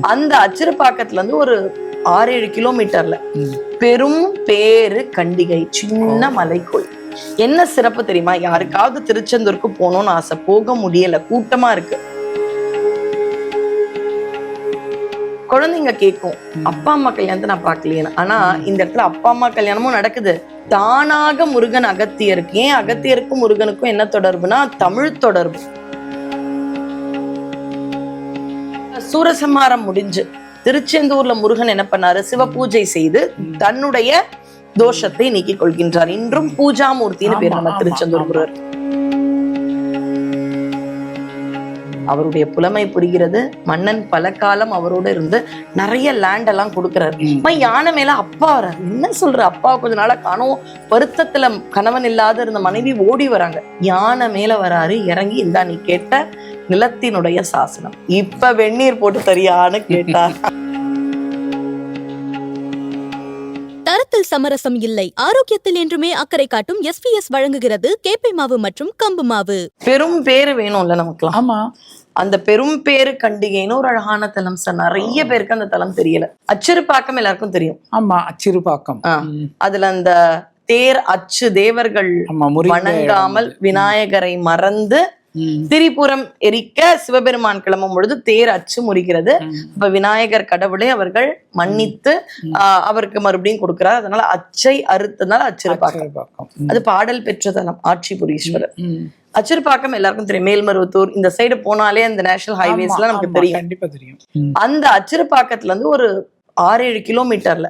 அந்த அச்சிறுபாக்கத்துல இருந்து ஒரு ஆறு ஏழு கிலோமீட்டர்ல. பெரும் பேரு கண்டிகை சின்ன மலைக்கோள். என்ன சிறப்பு தெரியுமா? யாருக்காவது திருச்செந்தூருக்கு போகணும்னு ஆசை போக முடியல கூட்டமா இருக்கு. குழந்தைங்க கேட்கும் அப்பா அம்மா கல்யாணத்தை நான் பார்க்கலையே ஆனா இந்த இடத்துல அப்பா அம்மா கல்யாணமும் நடக்குது. தானாக முருகன் அகத்தியருக்கு. ஏன் அகத்தியருக்கும் முருகனுக்கும் என்ன தொடர்புனா தமிழ் தொடர்பு. சூரசம்ஹாரம் முடிஞ்சு திருச்செந்தூர்ல முருகன் என்ன பண்ணாரு? சிவ பூஜை செய்து தன்னுடைய தோஷத்தை நீக்கிக் கொள்கின்றார். இன்றும் பூஜாமூர்த்தின்னு பேர் நம்ம திருச்செந்தூர். முருகர். அவருடைய புலமை புரிகிறது. மன்னன் பல காலம் அவரோட இருந்து நிறைய லேண்ட் எல்லாம் கொடுக்கறாரு. யானை மேல அப்பா வராரு. என்ன சொல்ற? அப்பா கொஞ்ச நாளா காணோம். வருத்தத்துல கணவன் இல்லாத இருந்த மனைவி ஓடி வராங்க. யானை மேல வராரு. இறங்கி இந்தா நீ கேட்ட நிலத்தினுடைய சாசனம் இப்ப வெந்நீர் போட்டு தரியான்னு கேட்டா தரத்தில் சமரசம் இல்லை ஆரோக்கியத்தில் என்றுமே அக்கறை காட்டும் எஸ்பிஎஸ் வழங்குகிறது கேப்பை மாவு மற்றும் கம்பு மாவு பெரும் பேரு வேணும்ல நமக்குலாம் ஆமா அந்த பெரும் பேரு கண்டிகைன்னு ஒரு அழகான தலம் சார் நிறைய பேருக்கு அந்த தலம் தெரியல அச்சிறுபாக்கம் எல்லாருக்கும் தெரியும் ஆமா சிறுபாக்கம் ஆ. ம். அதுல அந்த தேர் அச்சு தேவர்கள் வணங்காமல். விநாயகரை மறந்து. திரிபுரம் எரிக்க சிவபெருமான் கிளம்பும் பொழுது தேர் அச்சு முறிகிறது. இப்ப விநாயகர் கடவுளை அவர்கள் மன்னித்து அவருக்கு மறுபடியும் கொடுக்கிறார். அதனால அச்சை அறுத்தனால அச்சிறுபாக்கம். அது பாடல் பெற்ற தலம் ஆட்சிபுரீஸ்வரர். ம். அச்சிறுபாக்கம் எல்லாருக்கும் தெரியும். மேல்மருவத்தூர் இந்த சைடு போனாலே அந்த நேஷனல் ஹைவேஸ்ல ஆமா, நமக்கு தெரியும். கண்டிப்பா தெரியும். அந்த அச்சிறுபாக்கத்துல இருந்து ஒரு ஆறு ஏழு கிலோமீட்டர்ல.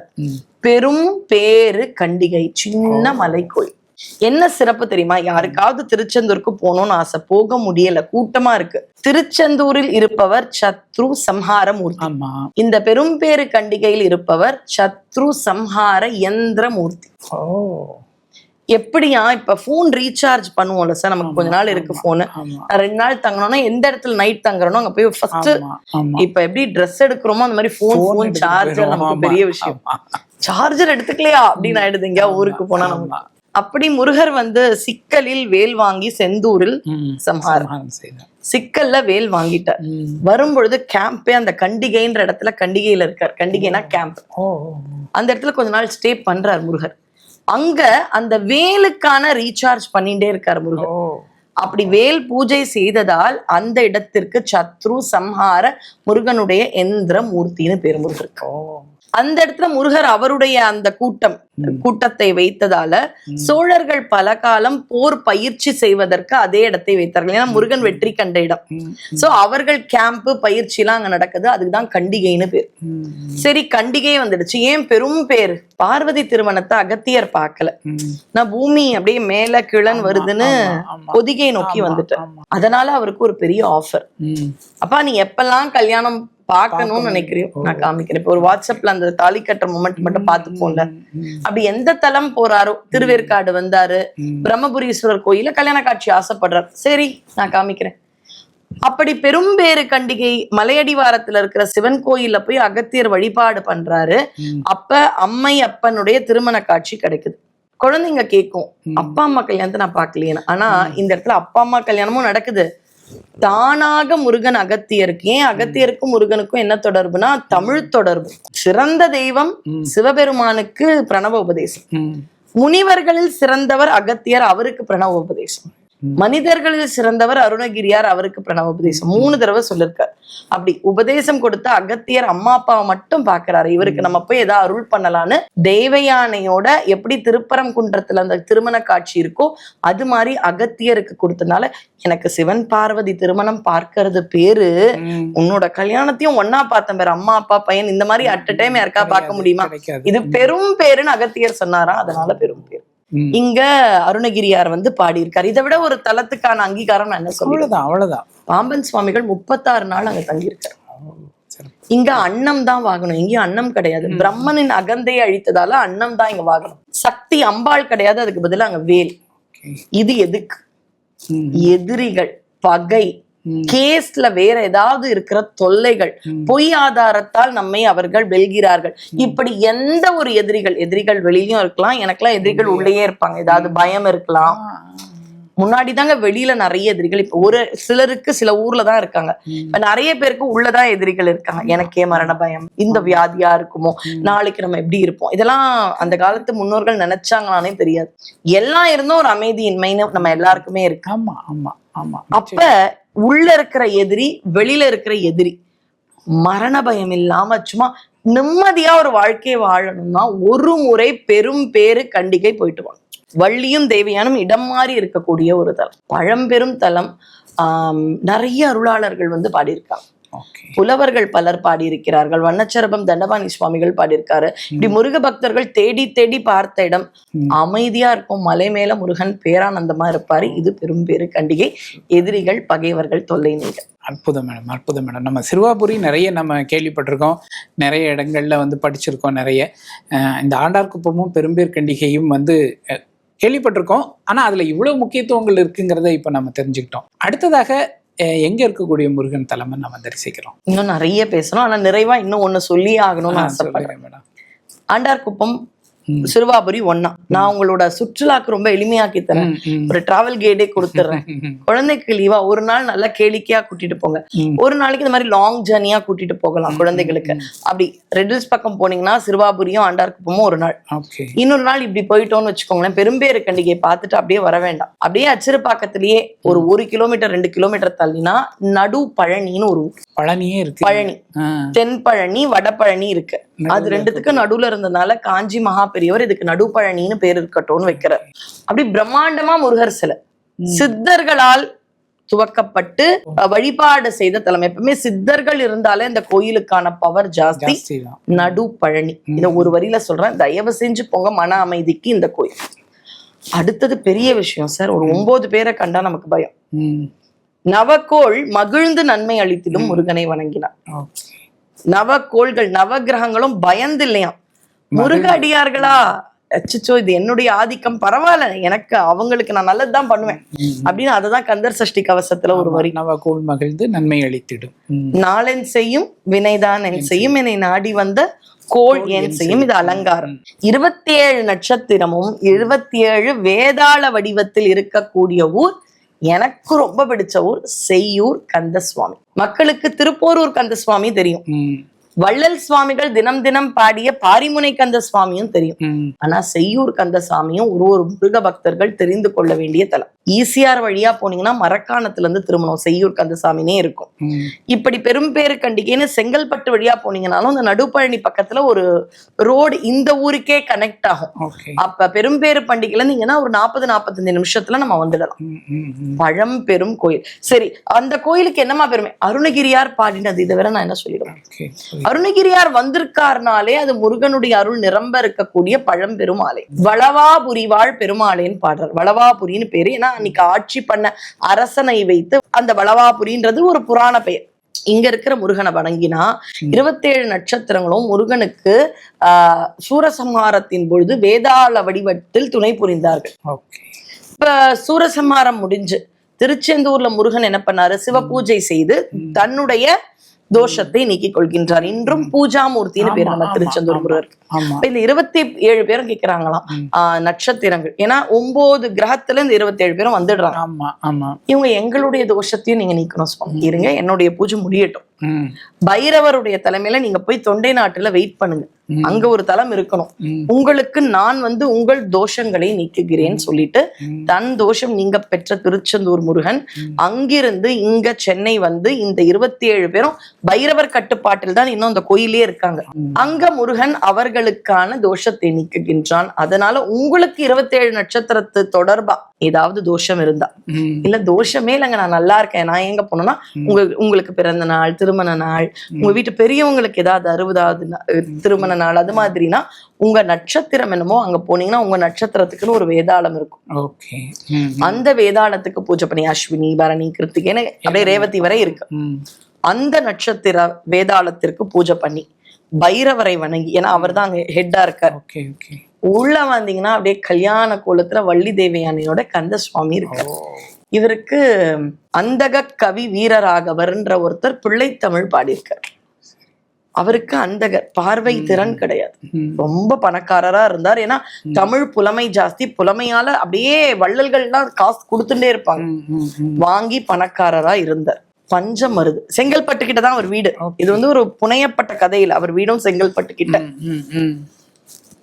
பெரும் பேரு கண்டிகை சின்ன மலைக்கோள் என்ன சிறப்பு தெரியுமா? யாருக்காவது திருச்செந்தூருக்கு போகணும்னு ஆசை. போக முடியல. கூட்டமா இருக்கு. திருச்செந்தூரில் இருப்பவர் சத்ரு சம்ஹார மூர்த்தி இந்த பெரும் பேரு கண்டிகையில் இருப்பவர் சத்ரு சம்ஹார யந்திர மூர்த்தி எப்படியா? இப்ப போன் ரீசார்ஜ் பண்ணுவோம்ல சார். நமக்கு கொஞ்ச நாள் இருக்கு போனு ரெண்டு நாள் தங்கணும்னா எந்த இடத்துல நைட் தங்குறனோ அங்க போய் ஃபர்ஸ்ட் இப்ப எப்படி Dress எடுக்கிறோமோ அந்த மாதிரி போன் போன் சார்ஜர். நமக்கு பெரிய விஷயம். சார்ஜர் எடுத்துக்கலையா? அப்படின்னு ஆயிடுது எங்கேயா ஊருக்கு போனா நமக்கு. ஆமா. அப்படி முருகர் வந்து சிக்கலில் வேல் வாங்கி செந்தூரில். சம்ஹாரம். செய்தார். சிக்கல்ல வேல் வாங்கிட்டார். வரும்பொழுது கேம்பே அந்த கண்டிகைன்ற இடத்துல கண்டிகையில இருக்கார். கண்டிகைனா கேம்ப் அந்த இடத்துல கொஞ்ச நாள் ஸ்டே பண்றார் முருகர். அங்க அந்த வேலுக்கான ரீசார்ஜ் பண்ணிட்டே இருக்கார் முருகர். அப்படி வேல் பூஜை செய்ததால் அந்த இடத்திற்கு சத்ரு சம்ஹார முருகனுடைய எந்திர மூர்த்தின்னு பேர் முருகருக்கு. ஓ. அந்த இடத்துல முருகர் அவருடைய அந்த கூட்டம். கூட்டத்தை வைத்ததால. சோழர்கள் பல காலம் போர் பயிற்சி செய்வதற்கு அதே இடத்தை வைத்தார்கள் ஏன்னா முருகன் வெற்றி கண்ட இடம். சோ அவர்கள் கேம்ப் பயிற்சி எல்லாம் அங்க நடக்குது அதுக்குதான் கண்டிகைன்னு பேர். சரி கண்டிகை வந்துடுச்சு ஏன் பெரும் பேர் பார்வதி திருமணத்தை அகத்தியர் பார்க்கல. நான் பூமி அப்படியே மேல கிழன் வருதுன்னு. பொதிகை நோக்கி வந்துட்டேன். அதனால அவருக்கு ஒரு பெரிய ஆஃபர். அப்பா நீ எப்பெல்லாம் கல்யாணம் பார்க்கணும்னு ஓ. நான் காமிக்கிறேன். இப்போ ஒரு வாட்ஸ்அப்ல அந்த தாலி கட்டுற மொமெண்ட் மட்டும் பார்த்துப்போம்ல. அப்படி எந்த தலம் போறாரோ திருவேற்காடு வந்தாரு. பிரம்மபுரீஸ்வரர் கோயில கல்யாண காட்சி ஆசைப்படுறார். சரி நான் காமிக்கிறேன். அப்படி பெரும்பேறு கண்டிகை மலையடிவாரத்துல இருக்கிற சிவன் கோயில்ல போய் அகத்தியர் வழிபாடு பண்றாரு. அப்ப அம்மை அப்பனுடைய திருமண காட்சி கிடைக்குது. குழந்தைங்க கேட்கும். அப்பா அம்மா கல்யாணத்தை நான் பார்க்கலையே ஆனா இந்த இடத்துல அப்பா அம்மா கல்யாணமும் நடக்குது. தானாக முருகன் அகத்தியருக்கு ஏன் அகத்தியருக்கும் முருகனுக்கும் என்ன தொடர்புனா தமிழ் தொடர்பு சிறந்த தெய்வம். சிவபெருமானுக்கு பிரணவ உபதேசம். முனிவர்களில் சிறந்தவர் அகத்தியர் அவருக்கு பிரணவ உபதேசம். மனிதர்களில் சிறந்தவர் அருணகிரியார் அவருக்கு பிரணவ உபதேசம். மூணு தடவை சொல்லிருக்கார். அப்படி உபதேசம் கொடுத்த அகத்தியர் அம்மா அப்பாவை மட்டும் பாக்குறாரு இவருக்கு நம்ம போய் ஏதாவது அருள் பண்ணலான்னு தெய்வயானையோட எப்படி திருப்பரங்குன்றத்துல அந்த திருமண காட்சி இருக்கோ அது மாதிரி அகத்தியருக்கு கொடுத்தனால எனக்கு சிவன் பார்வதி திருமணம் பார்க்கறது பேரு. உன்னோட கல்யாணத்தையும் ஒன்னா பார்த்தேன் பேர். அம்மா அப்பா பையன் இந்த மாதிரி அட் டைம் யாருக்கா பார்க்க முடியுமா. இது பெரும் பேருன்னு அகத்தியர் சொன்னாராம். அதனால பெரும் பேர். இங்க அருணகிரியார் வந்து பாடியிருக்காரு. இதை விட ஒரு தலத்துக்கான அங்கீகாரம் நான் என்ன சொல்லுவேன்? அவ்வளவுதான் பாம்பன் சுவாமிகள் முப்பத்தாறு நாள் அங்க தங்கியிருக்காரு. இங்க அன்னம் தான் வாங்கணும் இங்கேயும் அன்னம் கிடையாது. பிரம்மனின் அகந்தையை அழித்ததால அன்னம் தான் இங்க வாங்கணும் சக்தி அம்பாள் கிடையாது அதுக்கு பதிலா அங்க வேல். இது எதுக்கு. எதிரிகள் பகை. கேஸ்ல வேற ஏதாவது இருக்கிற தொல்லைகள். பொய் ஆதாரத்தால் நம்மை அவர்கள் வெல்கிறார்கள். இப்படி எந்த ஒரு எதிரிகள் எதிரிகள் வெளியிலயும் இருக்கலாம் எனக்கெல்லாம் எதிரிகள் உள்ளேயே இருப்பாங்க. ஏதாவது பயம் இருக்கலாம். முன்னாடி தாங்க வெளியில நிறைய எதிரிகள் இப்ப ஒரு சிலருக்கு சில ஊர்ல தான் இருக்காங்க. இப்ப நிறைய பேருக்கு உள்ளதான் எதிரிகள் இருக்காங்க. எனக்கே மரண பயம். இந்த வியாதியா இருக்குமோ. நாளைக்கு நம்ம எப்படி இருப்போம்? இதெல்லாம் அந்த காலத்து முன்னோர்கள் நினைச்சாங்களானே தெரியாது. எல்லாம் இருந்தும் ஒரு அமைதியின்மைன்னு நம்ம எல்லாருக்குமே இருக்கு. ஆமா ஆமா ஆமா. அப்ப உள்ள இருக்கிற எதிரி வெளியில இருக்கிற எதிரி. மரண பயம் இல்லாம சும்மா நிம்மதியா ஒரு வாழ்க்கையை வாழணும்னா ஒரு முறை பெரும் பேரு கண்டிகை போயிட்டு வாங்க. வள்ளியும் தேவியானும் இடம் மாறி இருக்கக்கூடிய ஒரு தலம். பழம்பெரும் தலம் ஆஹ் நிறைய அருளாளர்கள் வந்து பாடியிருக்காங்க. புலவர்கள் பலர் பாடியிருக்கிறார்கள். வண்ணச்சரபம் தண்டபாணி சுவாமிகள் பாடியிருக்காரு. இப்படி முருக பக்தர்கள் தேடி தேடி பார்த்த இடம். அமைதியா இருக்கும். மலை மேல முருகன் பேரானந்தமா இருப்பாரு. இது பெரும் பேரு கண்டிகை எதிரிகள் பகைவர்கள் தொல்லை நீங்க. அற்புதம் மேடம் அற்புதம் மேடம். நம்ம சிறுவாபுரி நிறைய நம்ம கேள்விப்பட்டிருக்கோம். நிறைய இடங்கள்ல வந்து படிச்சிருக்கோம் நிறைய. இந்த ஆண்டார்குப்பமும் பெரும்பேர் கண்டிகையும் வந்து கேள்விப்பட்டிருக்கோம். ஆனா அதுல இவ்வளவு முக்கியத்துவங்கள் இருக்குங்கிறத இப்ப நம்ம தெரிஞ்சுக்கிட்டோம். அடுத்ததாக எங்க இருக்கக்கூடிய முருகன் தலைமை நம்ம தரிசிக்கிறோம். இன்னும் நிறைய பேசணும். ஆனா நிறைவா இன்னும் ஒண்ணு சொல்லியே ஆகணும்னு ஆசைப்படுறேன். மேடம் ஆண்டார்குப்பம் ம். சிறுவாபுரி ஒண்ணா நான் உங்களோட சுற்றுலாக்கு ரொம்ப எளிமையாக்கி தரேன். ஒரு டிராவல் கைடே கொடுத்துட்றேன் ம், குழந்தைக்கு லீவா ஒரு நாள் நல்லா கேளிக்கையா கூட்டிட்டு போங்க. ஒரு நாளைக்கு இந்த மாதிரி லாங் ஜர்னியா கூட்டிட்டு போகலாம் குழந்தைகளுக்கு. அப்படி ரெட்டில்ஸ் பக்கம் போனீங்கன்னா சிறுவாபுரியும் ஆண்டார்குப்பமும் ஒரு நாள். இன்னொரு நாள் இப்படி போயிட்டோம்னு வச்சுக்கோங்களேன். பெரும்பேறு கண்டிகையை பார்த்துட்டு அப்படியே வர வேண்டாம். அப்படியே அச்சிறுபாக்கத்திலேயே ஒரு ஒரு கிலோமீட்டர் ரெண்டு கிலோமீட்டர் தள்ளினா நடு பழனின்னு ஒரு. பழனியே இருக்கு. பழனி. ஆ, தென் பழனி வடபழனி இருக்கு. அது ரெண்டுத்துக்கு நடுவுல இருந்ததுனால காஞ்சி மகா பெரியவர் இதுக்கு நடுப்பழனின்னு பேர் இருக்கட்டும்னு வைக்கிறார். அப்படி பிரம்மாண்டமா முருகர் சிலை. சித்தர்களால் துவக்கப்பட்டு வழிபாடு செய்த தலைமை எப்பவுமே சித்தர்கள் இருந்தாலே இந்த கோயிலுக்கான பவர் ஜாஸ்தி. நடு பழனி இத ஒரு வரியில சொல்றேன். தயவு செஞ்சு போங்க மன அமைதிக்கு இந்த கோயில். அடுத்தது பெரிய விஷயம் சார். ஒரு ஒன்பது பேரை கண்டா நமக்கு பயம். நவக்கோள் மகிழ்ந்து நன்மை அளித்திலும் முருகனை வணங்கினார். நவக்கோள்கள் நவகிரகங்களும் பயந்து இல்லையாம் முருக அடியார்களா? அச்சச்சோ இது என்னுடைய ஆதிக்கம். பரவாயில்ல எனக்கு அவங்களுக்கு நான் நல்லதுதான் பண்ணுவேன். அப்படின்னு அததான் கந்தர் சஷ்டி கவசத்துல ஒரு வரி. நவ கூழ் மகிழ்ந்து நன்மை அளித்திடும். நாளென் செய்யும் வினைதான் என் செய்யும். என்னை நாடி வந்த கோள் என் செய்யும். இது அலங்காரம். இருபத்தி ஏழு நட்சத்திரமும் இருபத்தி ஏழு வேதாள வடிவத்தில் இருக்கக்கூடிய ஊர் எனக்கு ரொம்ப பிடிச்ச ஊர் செய்யூர் கந்தசுவாமி. மக்களுக்கு திருப்போரூர் கந்தசுவாமி தெரியும். வள்ளல் சுவாமிகள் தினம் தினம் பாடிய பாரிமுனை கந்த சுவாமியும் தெரியும். ஆனா செய்யூர் கந்த சாமியும் ஒரு ஒரு முருக பக்தர்கள் தெரிந்து கொள்ள வேண்டிய தலம். ஈசிஆர் வழியா போனீங்கன்னா மரக்காணத்துல இருந்து திருமணம் செய்யூர் கந்த சாமினே இருக்கும். இப்படி பெரும்பேறு கண்டிகைன்னு செங்கல்பட்டு வழியா போனீங்கனாலும் அந்த நடுப்பழனி பக்கத்துல ஒரு ரோடு இந்த ஊருக்கே கனெக்ட் ஆகும். அப்ப பெரும்பேறு பண்டிகைல நீங்கன்னா ஒரு நாற்பது நாற்பத்தஞ்சு நிமிஷத்துல நம்ம வந்துடலாம். பழம் பெரும் கோயில். சரி அந்த கோயிலுக்கு என்னமா பெருமை? அருணகிரியார் பாடினது. இதை விட நான் என்ன சொல்லிடுவேன்? அருணகிரியார் வந்திருக்காருனாலே அது முருகனுடைய அருள் நிரம்ப இருக்கக்கூடிய பழம்பெரும் ஆலை வளவாபுரி வாழ் பெருமாளேன்னு பாடுறார். வளவாபுரின்னு பேரு. ஏன்னா அன்னைக்கு ஆட்சி பண்ண அரசனை வைத்து அந்த வளவாபுரின்றது ஒரு புராண பெயர். இங்க இருக்கிற முருகனை வணங்கினா இருபத்தேழு நட்சத்திரங்களும் முருகனுக்கு ஆஹ் சூரசம்ஹாரத்தின் பொழுது வேதாள வடிவத்தில் துணை புரிந்தார்கள். இப்ப சூரசம்ஹாரம் முடிஞ்சு திருச்செந்தூர்ல முருகன் என்ன பண்ணாரு? சிவ பூஜை செய்து தன்னுடைய தோஷத்தை நீக்கிக் கொள்கின்றார் இன்றும் பூஜாமூர்த்தின்னு பேர் நம்ம திருச்செந்தூர். முருகருக்கு இந்த இருபத்தி ஏழு பேரும் கேக்குறாங்களாம். ம். ஆஹ் நட்சத்திரங்கள். ஏன்னா ஒன்பது கிரகத்துல இந்த இருபத்தி ஏழு பேரும் வந்துடுறாங்க. ஆமா ஆமா. இவங்க எங்களுடைய தோஷத்தையும் நீங்க நீக்கணும் சுவாமி இருங்க என்னுடைய பூஜை முடியட்டும். பைரவருடைய தலைமையில நீங்க போய் தொண்டை நாட்டுல வெயிட் பண்ணுங்க. அங்க ஒரு தலம் இருக்கணும். உங்களுக்கு நான் வந்து உங்கள் தோஷங்களை நீக்குகிறேன்னு சொல்லிட்டு. தன் தோஷம் நீங்க பெற்ற திருச்செந்தூர் முருகன். அங்கிருந்து இங்க சென்னை வந்து இந்த இருபத்தி ஏழு பேரும் பைரவர் கட்டுப்பாட்டில் தான் இன்னும் அந்த கோயிலே இருக்காங்க. அங்க முருகன் அவர்களுக்கான தோஷத்தை நீக்குகின்றான். அதனால உங்களுக்கு இருபத்தேழு நட்சத்திரத்து தொடர்பா ஏதாவது தோஷம் இருந்தா. இல்ல தோஷமே இல்லைங்க நான் நல்லா இருக்கேன். நான் எங்க போனோம்னா உங்க உங்களுக்கு பிறந்த நாள் திருமண நாள் உங்க வீட்டு பெரியவங்களுக்கு ஏதாவது அறுபதாவது திருமண நாள் அது மாதிரினா உங்க நட்சத்திரம் என்னமோ அங்க போனீங்கன்னா உங்க நட்சத்திரத்துக்குன்னு ஒரு வேதாளம் இருக்கும். அந்த வேதாளத்துக்கு பூஜை பண்ணி அஸ்வினி பரணி கிருத்திகேன்னு அப்படியே ரேவதி வரை இருக்கு. அந்த நட்சத்திர வேதாளத்திற்கு பூஜை பண்ணி பைரவரை வணங்கி ஏன்னா அவர் தான் அங்க ஹெட்டா இருக்கார். உள்ள வந்தீங்கன்னா அப்படியே கல்யாண கோலத்துல வள்ளி தேவயானையோட கந்த சுவாமி இருக்கார். இவருக்கு அந்தக கவி வீரராகவர்ன்ற ஒருத்தர் பிள்ளைத்தமிழ் பாடியிருக்கார். அவருக்கு அந்தகர் பார்வை திறன் கிடையாது. ரொம்ப பணக்காரரா இருந்தார். ஏன்னா தமிழ் புலமை ஜாஸ்தி. புலமையால அப்படியே வள்ளல்கள்லாம் காசு கொடுத்துட்டே இருப்பாங்க. வாங்கி பணக்காரரா இருந்தார். பஞ்சம் வருது செங்கல்பட்டு கிட்ட தான் அவர் வீடு. இது வந்து ஒரு புனையப்பட்ட கதையில் அவர் வீடும் செங்கல்பட்டு கிட்ட.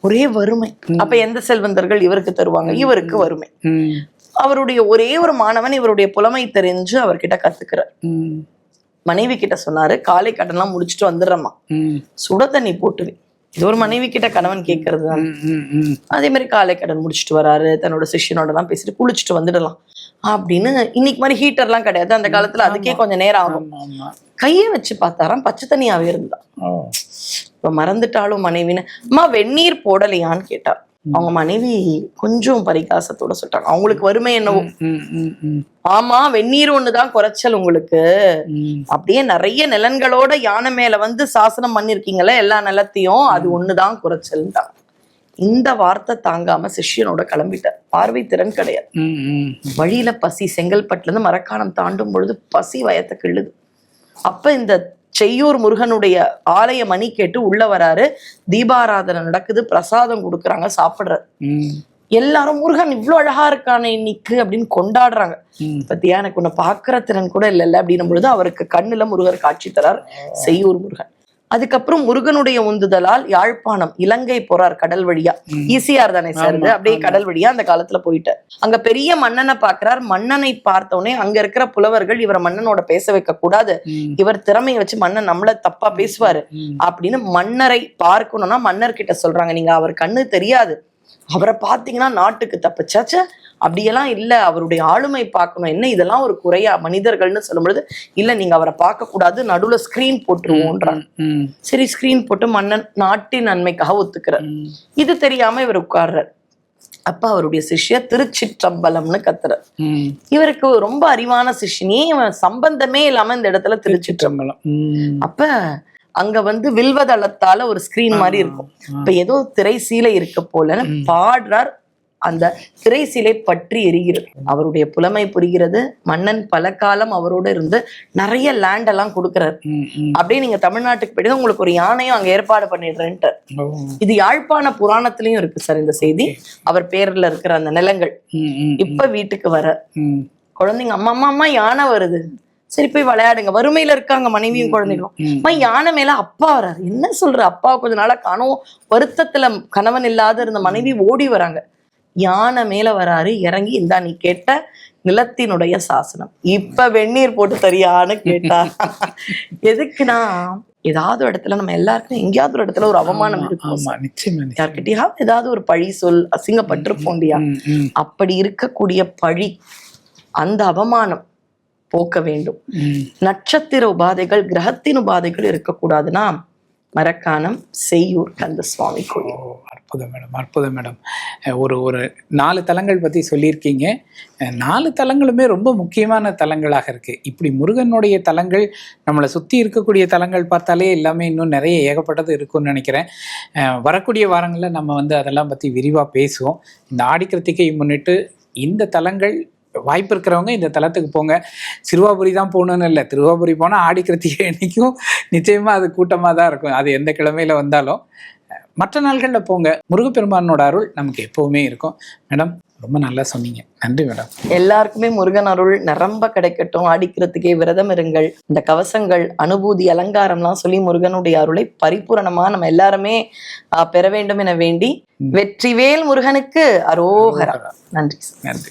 ஒரே வறுமை. அப்ப எந்த செல்வந்தர்கள் இவருக்கு தருவாங்க? இவருக்கு வறுமை. அவருடைய ஒரே ஒரு மாணவன் இவருடைய புலமை தெரிஞ்சு அவர்கிட்ட கத்துக்கிறார். மனைவி கிட்ட சொன்னாரு காலை கடன்லாம் முடிச்சுட்டு வந்துடுறம்மா. சுட தண்ணி போட்டுவி இது ஒரு மனைவி கிட்ட கணவன் கேட்கறது தான். அதே மாதிரி காலை கடன் முடிச்சுட்டு வராரு தன்னோட சிஷ்யனோட எல்லாம் பேசிட்டு குளிச்சுட்டு வந்துடலாம். அப்படின்னு இன்னைக்கு மாதிரி ஹீட்டர்லாம் கிடையாது. அந்த காலத்துல அதுக்கே கொஞ்சம் நேரம் ஆகும். கையை வச்சு பார்த்தாராம் பச்சை தண்ணியாவே இருந்தா. இப்ப மறந்துட்டாலும் மனைவின்னு அம்மா வெந்நீர் போடலையான்னு கேட்டா. அவங்க மனைவி கொஞ்சம் பரிகாசத்தோட சொல்லிட்டாங்க. அவங்களுக்கு வறுமை என்னவோ? ஆமா வெந்நீர் ஒண்ணுதான் குறைச்சல் உங்களுக்கு. அப்படியே நிறைய நிலன்களோட யானை மேல வந்து சாசனம் பண்ணிருக்கீங்களே எல்லா நிலத்தையும் அது ஒண்ணுதான் குறைச்சல்தான் இந்த வார்த்தை தாங்காம சிஷ்யனோட கிளம்பிட்டார். பார்வை திறன் கிடையாது. வழியில பசி செங்கல்பட்டுல இருந்து மரக்காணம் தாண்டும் பொழுது பசி வயத்தை கிள்ளுது. அப்ப இந்த செய்யூர் முருகனுடைய ஆலய மணி கேட்டு உள்ள வராரு. தீபாராதனை நடக்குது பிரசாதம் கொடுக்குறாங்க சாப்பிடுறாரு ம், எல்லாரும் முருகன் இவ்வளவு அழகா இருக்கானே இன்னைக்கு அப்படின்னு கொண்டாடுறாங்க. பத்தியா எனக்கு உன்னை பார்க்கிற திறன் கூட இல்லைல்ல அப்படின்னும் பொழுது அவருக்கு கண்ணுல முருகர் காட்சி தரார். செய்யூர் முருகன். அதுக்கப்புறம் முருகனுடைய உந்துதலால் யாழ்ப்பாணம் இலங்கை போறார் கடல் வழியா. ஈசிஆர் தானே சார் அப்படியே. கடல் வழியா அந்த காலத்துல போயிட்டார். அங்க பெரிய மன்னனை பார்க்கிறார். மன்னனை பார்த்தோன்னே அங்க இருக்கிற புலவர்கள் இவரை மன்னனோட பேச வைக்க கூடாது. இவர் திறமையை வச்சு மன்னன் நம்மள தப்பா பேசுவாரு. அப்படின்னு மன்னரை பார்க்கணும்னா மன்னர் கிட்ட சொல்றாங்க. நீங்க அவர் கண்ணு தெரியாது. அவரை பார்த்தீங்கன்னா நாட்டுக்கு தப்பிச்சாச்ச அப்படியெல்லாம் இல்ல அவருடைய ஆளுமை பார்க்கணும். என்ன இதெல்லாம் ஒரு குறையா? மனிதர்கள்னு சொல்லும் பொழுது இல்ல நீங்க அவரை பார்க்க கூடாது நடுவுல ஸ்கிரீன் போட்டுருவோன்றாங்க சரி ஸ்கிரீன் போட்டு மன்னன் நாட்டின் நன்மைக்காக ஒத்துக்கிறார். இது தெரியாம இவர் உட்கார்றார். அப்ப அவருடைய சிஷ்யர் திருச்சிற்றம்பலம்னு கத்துறார். இவருக்கு ரொம்ப அறிவான சிஷ்யனே இவன் சம்பந்தமே இல்லாம இந்த இடத்துல திருச்சிற்றம்பலம். அப்ப அங்க வந்து வில்வதளத்தால ஒரு ஸ்கிரீன் மாதிரி இருக்கும். இப்ப ஏதோ திரை சீலை இருக்க போலன்னு பாடுறார் அந்த திரை சீலை பற்றி எரிகிறது. அவருடைய புலமை புரிகிறது. மன்னன் பல காலம் அவரோட இருந்து நிறைய லேண்ட் எல்லாம் கொடுக்குறாரு. அப்படியே நீங்க தமிழ்நாட்டுக்கு போயிட்டு உங்களுக்கு ஒரு யானையும் அங்க ஏற்பாடு பண்ணிடுறேன்ட்டு. இது யாழ்ப்பாண புராணத்திலயும் இருக்கு சார் இந்த செய்தி. அவர் பேர்ல இருக்கிற அந்த நிலங்கள். இப்ப வீட்டுக்கு வர. குழந்தைங்க அம்மா அம்மா அம்மா யானை வருது. சரி போய் விளையாடுங்க. வறுமையில இருக்காங்க மனைவியும் குழந்தைகளும். அம்மா யானை மேல அப்பா வராரு. என்ன சொல்ற? அப்பா கொஞ்ச நாளா காணோம் வருத்தத்துல கணவன் இல்லாத இருந்த மனைவி ஓடி வராங்க. யானை மேல வராரு இறங்கி இந்தா நீ கேட்ட நிலத்தினுடைய சாசனம். இப்ப வெந்நீர் போட்டு தரியான்னு கேட்டா எதுக்குன்னா ஏதாவது இடத்துல நம்ம எல்லாருக்கும் எங்கேயாவது ஒரு இடத்துல ஒரு அவமானம் இருக்கும். யார்கிட்டயாவது ஏதாவது ஒரு பழி சொல் ம், அப்படி இருக்கக்கூடிய பழி அந்த அவமானம் போக்க வேண்டும். நட்சத்திர உபாதைகள் கிரகத்தின் உபாதைகள் இருக்கக்கூடாதுன்னா மரக்காணம் செய்யூர் கந்த சுவாமி ஓ, கோயில் அற்புதம் மேடம் அற்புதம் மேடம். ஒரு ஒரு நாலு தலங்கள் பற்றி சொல்லியிருக்கீங்க. நாலு தலங்களுமே ரொம்ப முக்கியமான தலங்களாக இருக்குது இப்படி முருகனுடைய தலங்கள் நம்மளை சுற்றி இருக்கக்கூடிய தலங்கள் பார்த்தாலே எல்லாமே இன்னும் நிறைய ஏகப்பட்டது இருக்கும்னு நினைக்கிறேன். வரக்கூடிய வாரங்களில் நம்ம வந்து அதெல்லாம் பற்றி விரிவாக பேசுவோம். இந்த ஆடிக்கிருத்திகை முன்னிட்டு இந்த தலங்கள் வாய்ப்பு இருக்கிறவங்க இந்த தலத்துக்கு போங்க. சிறுவாபுரி தான் போகணும்னு இல்லை. திருவாபுரி போனால் ஆடி கிருத்திகை அன்னைக்கும் நிச்சயமாக அது கூட்டமாக தான் இருக்கும். அது எந்த கிழமையில வந்தாலும். மற்ற நாள்களில் போங்க. முருகப்பெருமானோட அருள் நமக்கு எப்பவுமே இருக்கும். மேடம் ரொம்ப நல்லா சொன்னீங்க. நன்றி மேடம். எல்லாருக்குமே முருகன் அருள் நிரம்ப கிடைக்கட்டும். ஆடிக்கிறதுக்கே விரதம் இருங்கள். இந்த கவசங்கள் அனுபூதி அலங்காரம்லாம் சொல்லி முருகனுடைய அருளை பரிபூரணமா நம்ம எல்லாருமே ஆஹ், பெற வேண்டும் என வேண்டி வெற்றிவேல் முருகனுக்கு அரோகரா. நன்றி. நன்றி